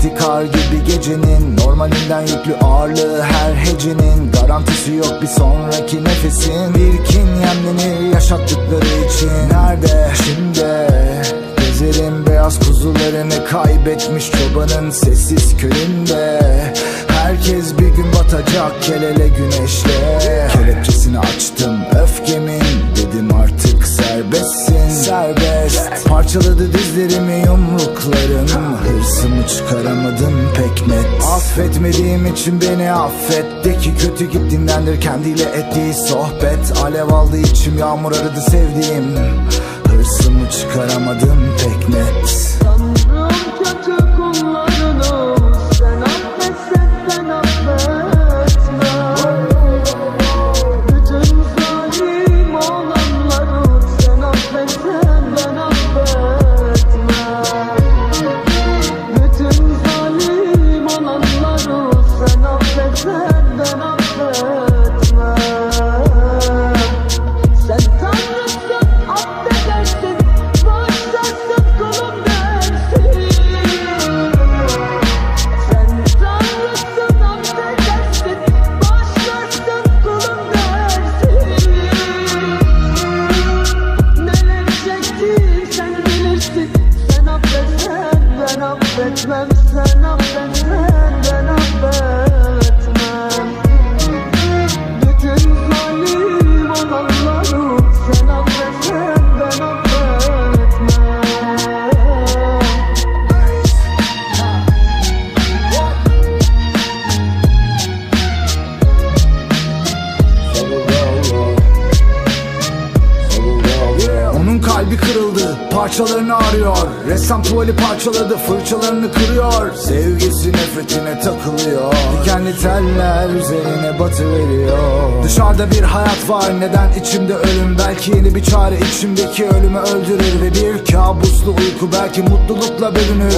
Kasveti kar gibi gecenin Normalinden yüklü ağırlığı her hecenin. Garantisi yok bir sonraki nefesin. Bir kin yaşattıkları için. Nerede? Şimdi. Gezerim beyaz kuzularını kaybetmiş çobanın sessiz köyünde. Herkes bir gün batacak kelele güneşle. Kelepçesini açtım öfkemin Dedim artık serbestsin. Serbest. Parçaladı dizlerimi yumrukların Hırsımı çıkaramadım pek net. Affetmediğim için beni affet. De ki kötü git dinlendir kendiyle ettiği sohbet. Alev aldı içim yağmur aradı sevdiğim. Hırsımı çıkaramadım pek net kalbi kırıldı, parçalarını arıyor. Ressam tuvali parçaladı, fırçalarını kırıyor. Sevgisi nefretine takılıyor. Dikenli teller üzerine batı veriyor Dışarıda bir hayat var, neden içimde ölüm? Belki yeni bir çare içimdeki ölümü öldürür Ve bir kabuslu uyku belki mutlulukla bölünür